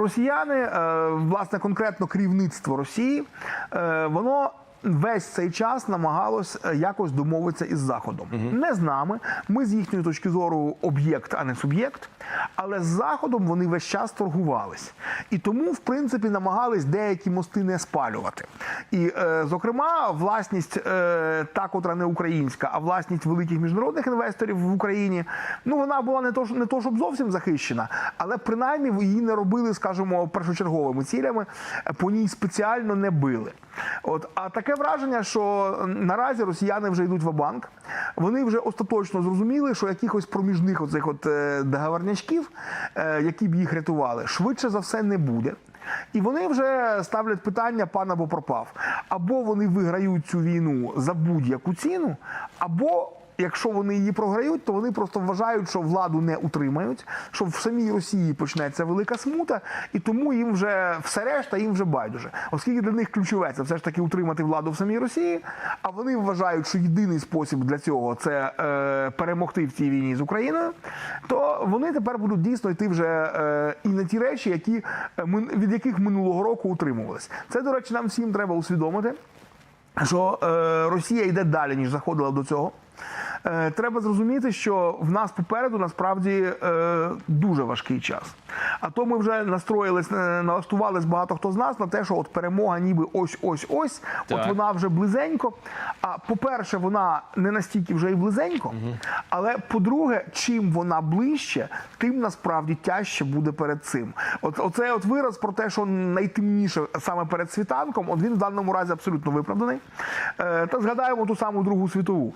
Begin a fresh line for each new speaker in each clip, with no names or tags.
росіяни, е, власне, конкретно керівництво Росії, е, воно. Весь цей час намагалось е, якось домовитися із Заходом. Не з нами. Ми з їхньої точки зору об'єкт, а не суб'єкт. Але з Заходом вони весь час торгувались. І тому, в принципі, намагались деякі мости не спалювати. І, е, зокрема, власність е, та, котра не українська, а власність великих міжнародних інвесторів в Україні, ну вона була не то, не то щоб зовсім захищена, але принаймні її не робили, скажімо, першочерговими цілями, е, по ній спеціально не били. От, а таке враження, що наразі росіяни вже йдуть в банк Вони вже остаточно зрозуміли, що якихось проміжних оцих от е, договорнячків, е, які б їх рятували, швидше за все не буде. І вони вже ставлять питання пан або пропав. Або вони виграють цю війну за будь-яку ціну, або якщо вони її програють, то вони просто вважають, що владу не утримають, що в самій Росії почнеться велика смута, і тому їм вже все решта їм вже байдуже. Оскільки для них ключове це все ж таки утримати владу в самій Росії, а вони вважають, що єдиний спосіб для цього це е, перемогти в цій війні з Україною, то вони тепер будуть дійсно йти вже е, і на ті речі, які е, від яких минулого року утримувались. Це, до речі, нам всім треба усвідомити що е, Росія йде далі, ніж заходила до цього. Е, треба зрозуміти, що в нас попереду насправді е, дуже важкий час. А то ми вже настроїлись, е, налаштувались багато хто з нас на те, що от перемога ніби ось ось ось, от вона вже близенько. А по-перше, вона не настільки вже і близенько. Але по-друге, чим вона ближче, тим насправді тяжче буде перед цим. От оцей от вираз про те, що найтемніше саме перед світанком, от він в даному разі абсолютно виправданий. Та згадаємо ту саму Другу світову,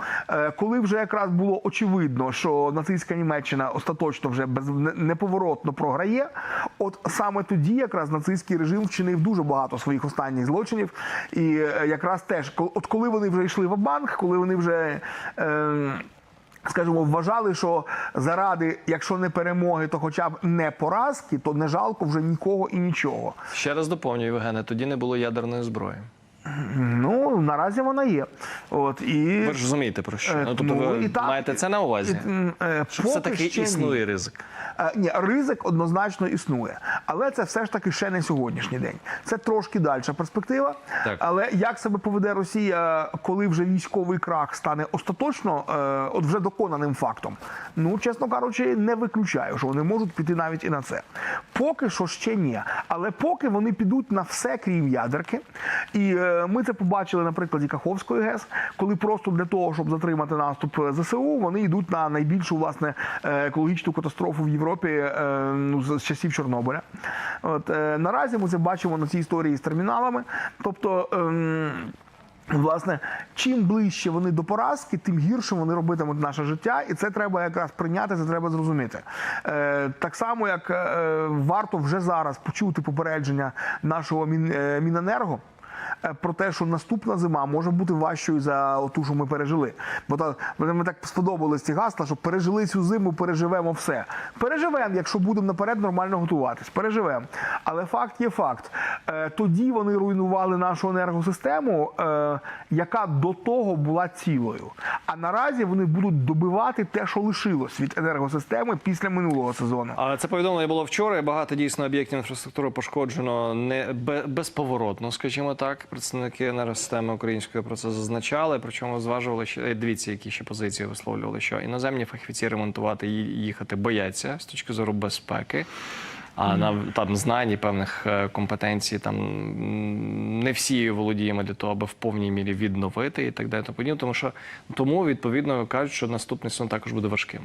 коли вже якраз було очевидно, що нацистська Німеччина остаточно вже без неповоротно програє. От саме тоді якраз нацистський режим вчинив дуже багато своїх останніх злочинів. І е, якраз теж, от коли вони вже йшли в банк, коли вони вже. Е, Скажімо, вважали, що заради, якщо не перемоги, то хоча б не поразки, то не жалко вже нікого і нічого.
Ще раз доповнюю, Євгене, тоді не було ядерної зброї.
Ну наразі вона є. От і
Ви ж розумієте про що?
Е,
Ну, тобто
ну,
ви
і так,
маєте це на увазі?
М, е,
Що все-таки
ще ні.
існує ризик.
Е, Ні, ризик однозначно існує, але це все ж таки ще не сьогоднішній день. Це трошки дальша перспектива.
Так.
Але як себе поведе Росія, коли вже військовий крах стане остаточно, е, от вже доконаним фактом? Ну, чесно кажучи, не виключаю, що вони можуть піти навіть і на це. Поки що ще ні. Але поки вони підуть на все, крім ядерки. І е, ми це побачили на прикладі Каховської ГЕС, коли просто для того, щоб затримати наступ ЗСУ, вони йдуть на найбільшу власне е, екологічну катастрофу в Європі е, ну, з часів Чорнобиля. От е, наразі ми це бачимо на цій історії з терміналами. Тобто. ем, Власне, чим ближче вони до поразки, тим гірше вони робитимуть наше життя, і це треба якраз прийняти, це треба зрозуміти. Е, так само, як е, варто вже зараз почути попередження нашого Мін, е, Міненерго. Е, Про те, що наступна зима може бути важчою за ту, що ми пережили. Бо та ми так сподобались ці гасла, що пережили цю зиму, переживемо все. Переживемо, якщо будемо наперед нормально готуватись. Переживемо. Але факт є факт. Е, Тоді вони руйнували нашу енергосистему, е, яка до того була цілою. А наразі вони будуть добивати те, що лишилось від енергосистеми після минулого сезону.
А це повідомлення було вчора. Багато дійсно об'єктів інфраструктури пошкоджено не безповоротно, скажімо так. Представники енергосистеми української про це зазначали. Причому зважували що е, дивіться, які ще позиції висловлювали, що іноземні фахівці ремонтувати і їхати бояться з точки зору безпеки. А на там знань і певних е, компетенцій там не всі володіємо для того, аби в повній мірі відновити і так далі. тому. Тому що тому відповідно кажуть, що наступний сезон також буде важким.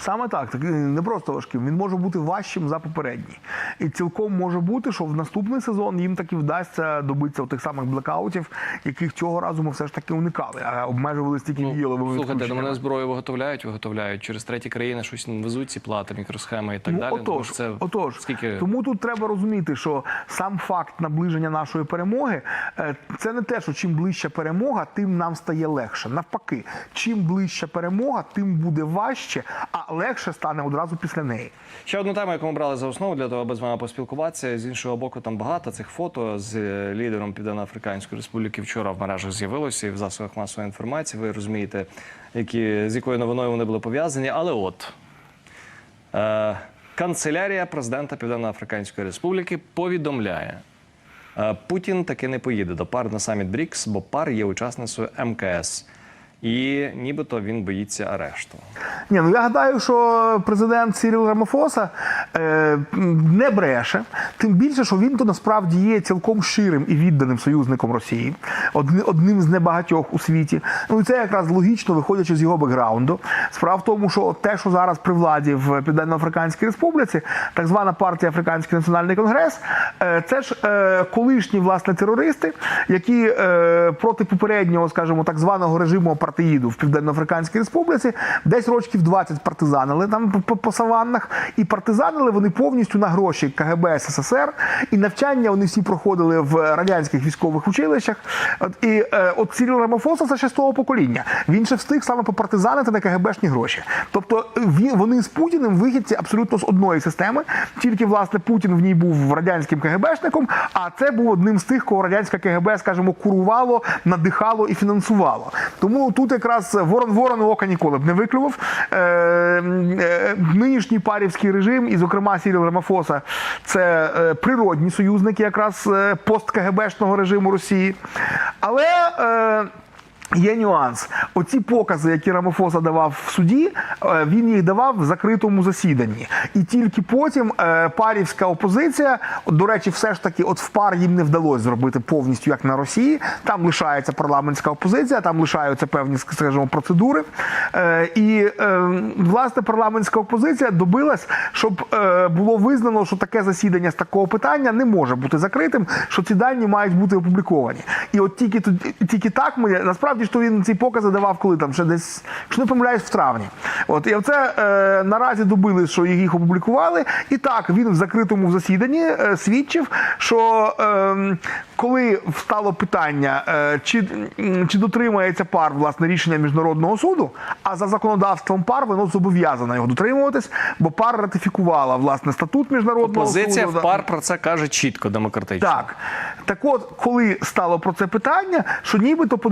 Саме так, так не просто важким. Він може бути важчим за попередній. І цілком може бути, що в наступний сезон їм таки вдасться добитися тих самих блекаутів, яких цього разу ми все ж таки уникали, а обмежувалися тільки віяловими
Ну, Слухайте, до мене зброю виготовляють, виготовляють. Через треті країни щось везуть ці плати, мікросхеми і так
ну,
далі.
Отож,
Тому це
отож,
скільки
тому тут треба розуміти, що сам факт наближення нашої перемоги е, це не те, що чим ближча перемога, тим нам стає легше. Навпаки, чим ближча перемога, тим буде важче, а легше стане одразу після неї.
ще одну тему, яку ми брали за основу для того, аби з вами поспілкуватися. З іншого боку, там багато цих фото з е, лідером Південно-Африканської Республіки вчора в мережах з'явилося і в засобах масової інформації. Ви розумієте, які з якою новиною вони були пов'язані. Але от е, Канцелярія президента Південно-Африканської Республіки повідомляє. е, Путін таки не поїде до пар на саміт БРІКС, бо пар є учасницею МКС. І нібито він боїться арешту.
Ні, ну я гадаю, що президент Сіріл Рамафоса е, не бреше, тим більше, що він то насправді є цілком щирим і відданим союзником Росії, одним з небагатьох у світі. Ну і це якраз логічно, виходячи з його бекграунду. Справа в тому, що те, що зараз при владі в Південно-Африканській Республіці, так звана партія Африканський національний конгрес, е, це ж е, колишні власне терористи, які е, проти попереднього, скажімо, так званого режиму апартеїду в Південно-Африканській Республіці десь років 20 партизанили там по, по, саваннах, і партизанили вони повністю на гроші КГБ СССР, і навчання вони всі проходили в радянських військових училищах. От, і е, от Сіріл Рамафоса це шестого покоління. Він ще встиг саме попартизанити на КГБшні гроші. Тобто вони з Путіним вихідці абсолютно з одної системи, тільки власне Путін в ній був радянським КГБшником, а це був одним з тих, кого радянське КГБ, скажімо, курувало, надихало і фінансувало. Тому тут якраз ворон ворон ока ніколи б не виклював. Е, е, нинішній парівський режим, і, зокрема, Сіріл Рамафоса, це е, природні союзники якраз пост-КГБшного режиму Росії. Але. Є нюанс. Оці покази, які Рамофоса давав в суді, е, він їх давав в закритому засіданні. І тільки потім е, парівська опозиція, до речі, все ж таки, от в пар їм не вдалося зробити повністю як на Росії. Там лишається парламентська опозиція, там лишаються певні, скажімо, процедури. Е, І власне парламентська опозиція добилась, щоб було визнано, що таке засідання з такого питання не може бути закритим, що ці дані мають бути опубліковані. І от тільки тоді- тільки так ми насправді ж то він ці покази давав, коли там ще десь, якщо не помиляюсь, в травні. От і оце е, наразі добили, що їх опублікували. І так він в закритому засіданні е, свідчив, що е, коли встало питання, е, чи, чи дотримається пар власне рішення міжнародного суду, а за законодавством пар воно зобов'язано його дотримуватись, бо пар ратифікувала власне статут міжнародного
Позиція
суду.
в пар про це каже чітко демократично.
Так. Так от, коли стало про це питання, що нібито по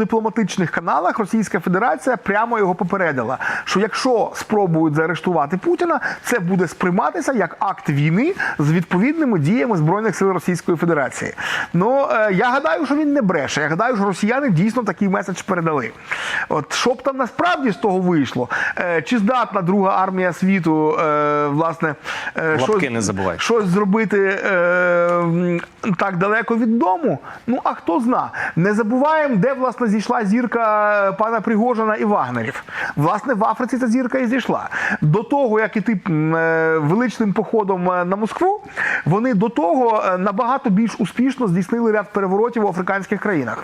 дипломатичних каналах Російська Федерація прямо його попередила, що якщо спробують заарештувати Путіна, це буде сприйматися як акт війни з відповідними діями Збройних сил Російської Федерації. Ну е, я гадаю, що він не бреше. Я гадаю, що росіяни дійсно такий меседж передали. От що б там насправді з того вийшло? Е, чи здатна друга армія світу, е, власне, щось-
не забувай.
щось зробити так далеко від дому. Ну а хто зна? Не забуваємо, де власне зійшла зірка пана Пригожина і Вагнерів. Власне, в Африці ця зірка і зійшла. До того, як іти е, величним походом е, на Москву, вони до того е, набагато більш успішно здійснили ряд переворотів у африканських країнах.